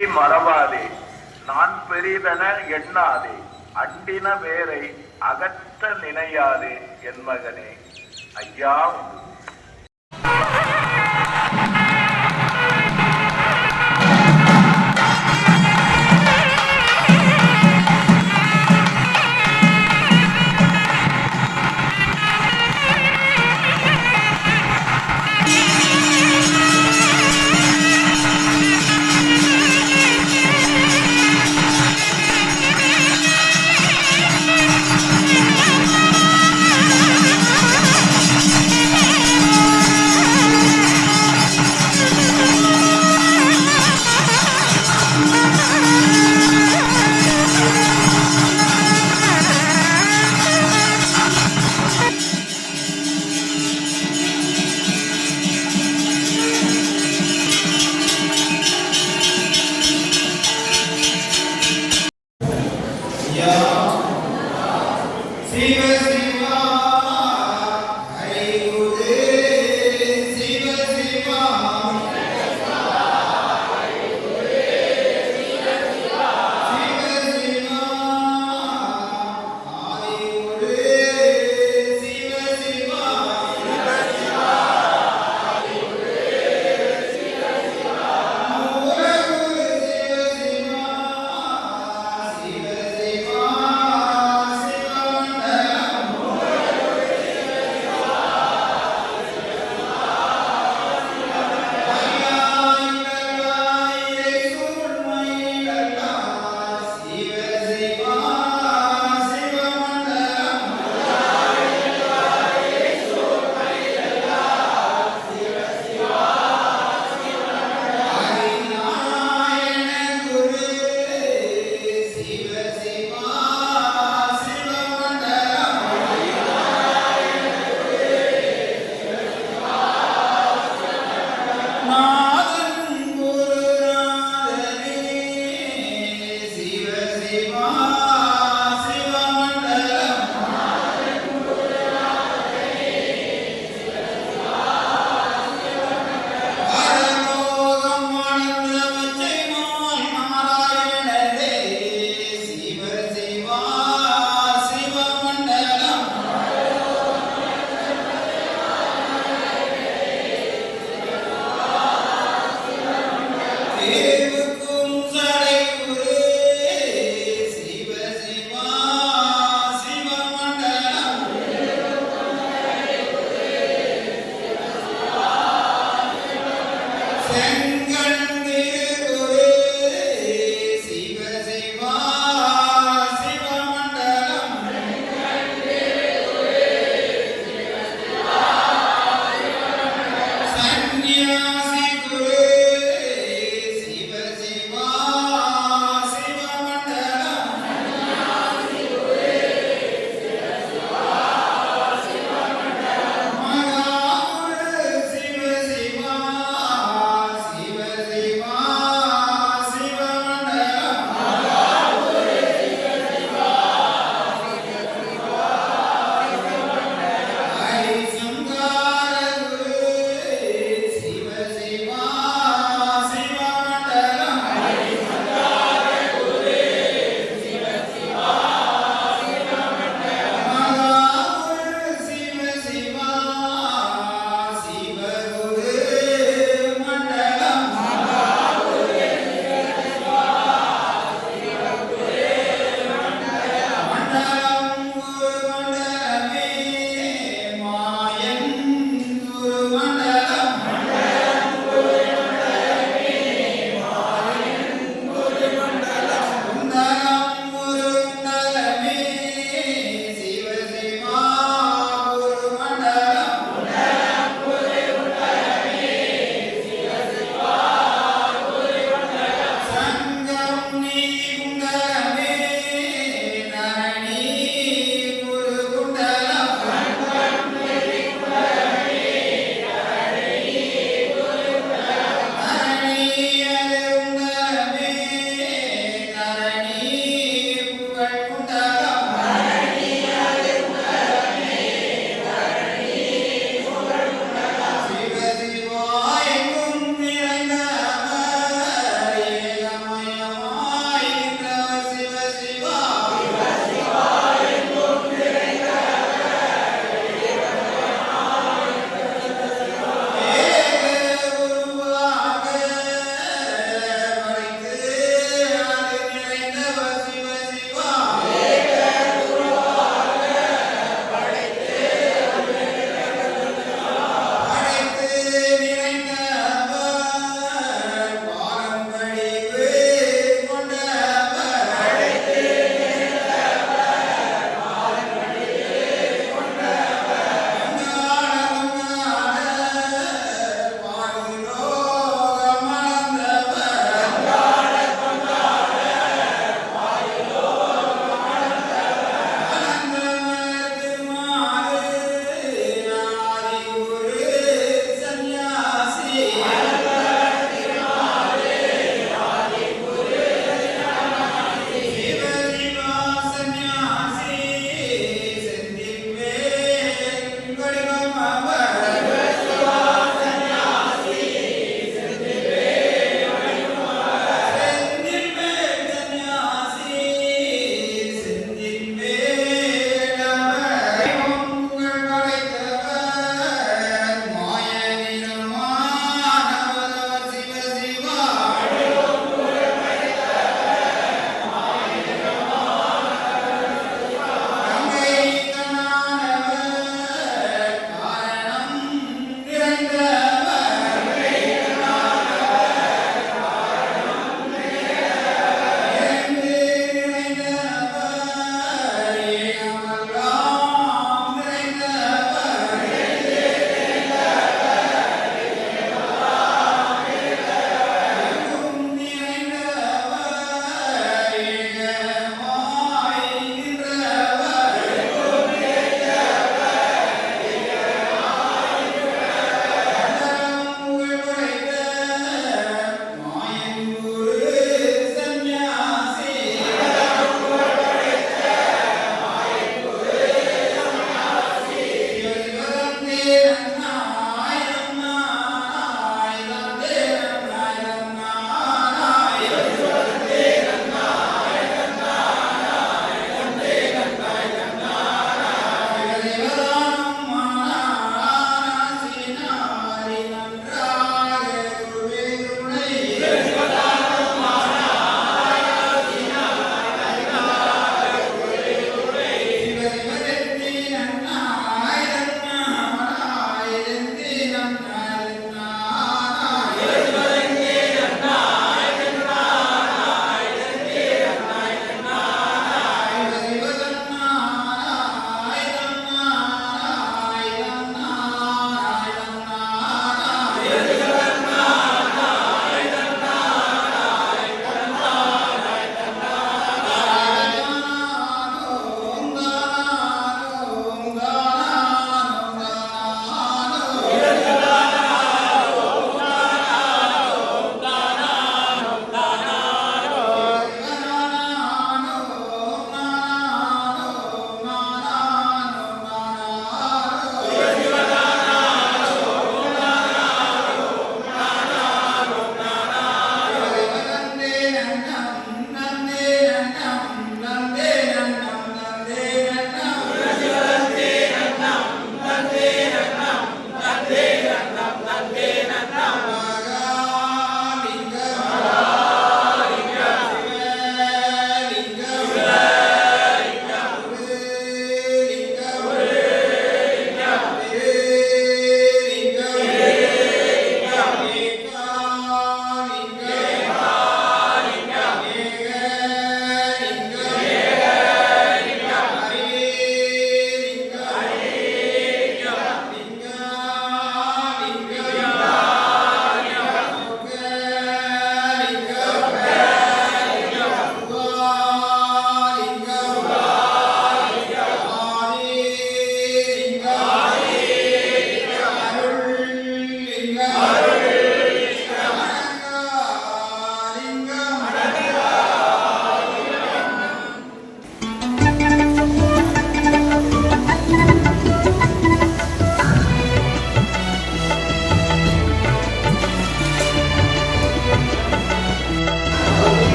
மறவாதே. நான் பெரிதென எண்ணாதே. அண்டின வேரை அகற்ற நினையாதே என் மகனே. ஐயா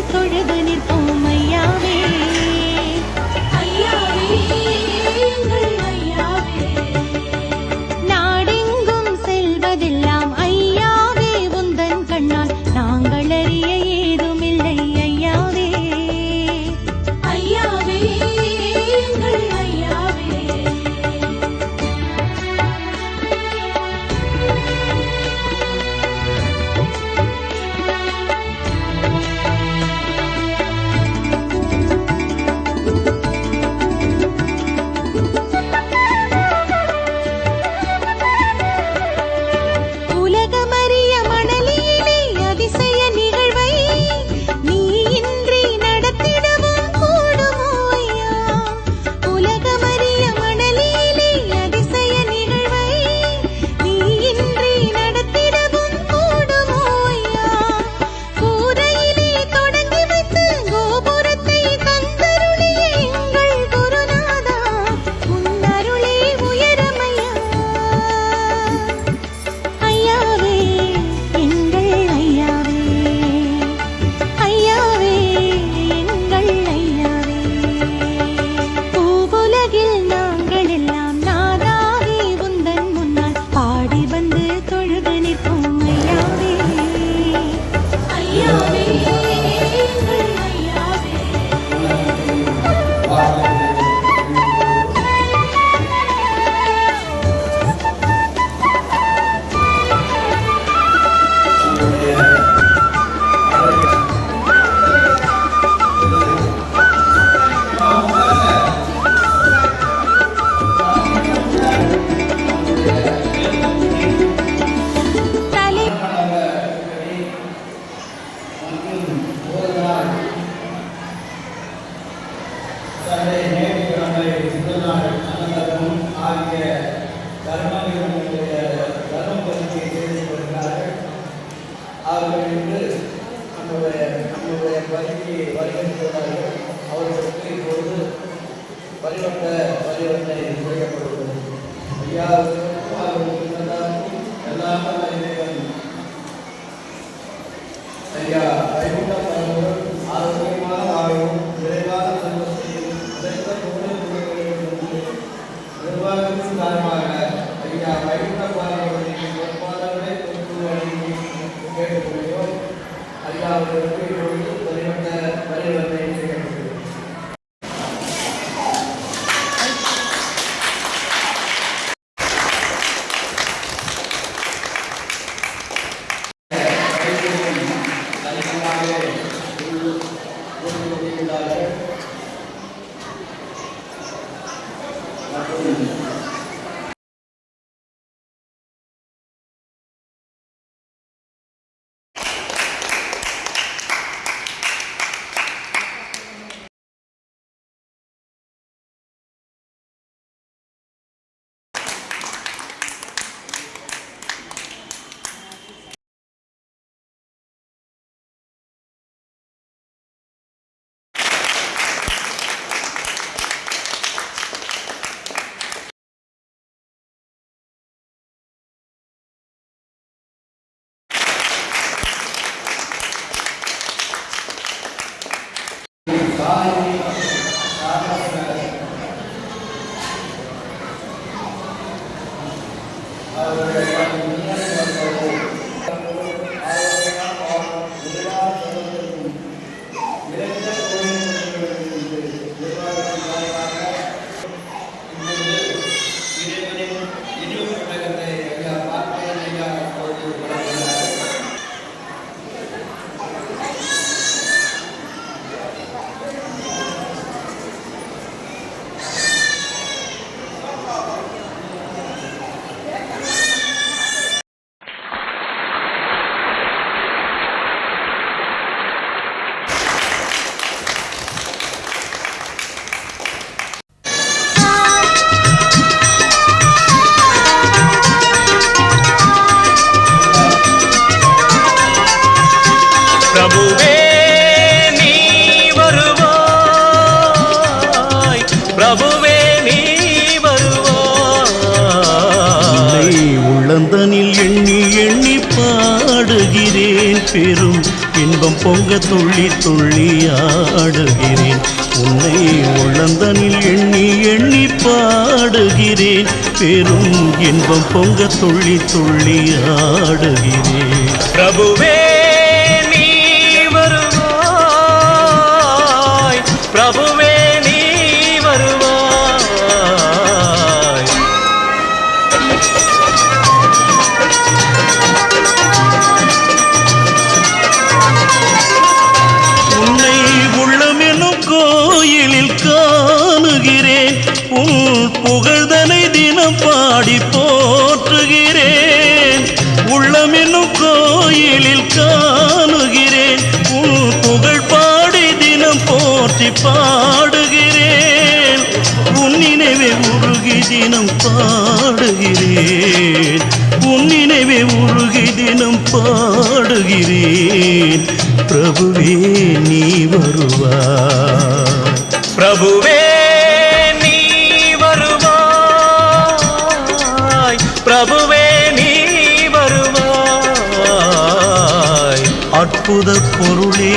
தொழுது நிற்போம். 감사합니다. பெரும் இன்பம் பொங்க துள்ளி துள்ளி ஆடுகிறே. பிரபுவே நீ வருவாய். பிரபுவே போற்றி பாடுகிறேன். உன் நினைவே உருகி தினம் பாடுகிறேன். உன் நினைவே உருகி தினம் பாடுகிறேன். பிரபுவே நீ வருவாய் பிரபுவே நீ வருவாய். பிரபுவே நீ வருவாய். அற்புத பொருளே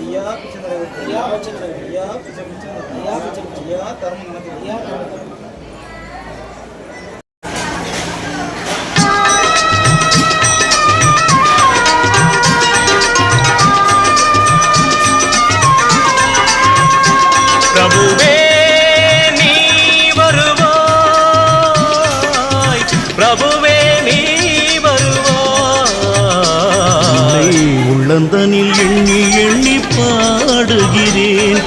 ஐயா பிச்சை ஐயா பிச்சை ஐயா பிச்சை ஐயா பிச்சை ஐயா தர்மம்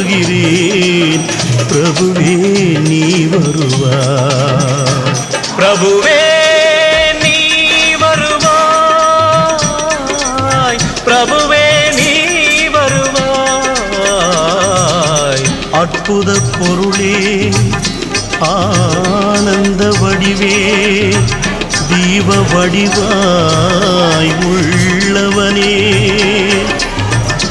பாடுகிறேன் பிரபுவே நீ வருவாய். பிரபுவே நீ வருவாய். பிரபுவே நீ வருவாய். அற்புத பொருளே ஆனந்த வடிவே தீப வடிவாய் உள்ளவனே.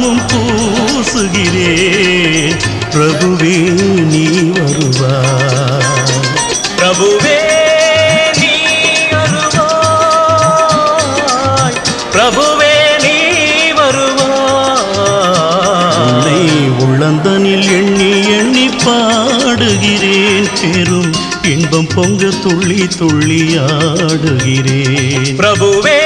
திருநாமம் பூசுகிறேன் பிரபுவே நீ வருவாய் பிரபுவே நீ வருவாய். பிரபுவே நீ வருவாய். உள்ளந்தனில் எண்ணி எண்ணி பாடுகிறேன். பெரும் இன்பம் பொங்க துள்ளி துள்ளி ஆடுகிறேன். பிரபுவே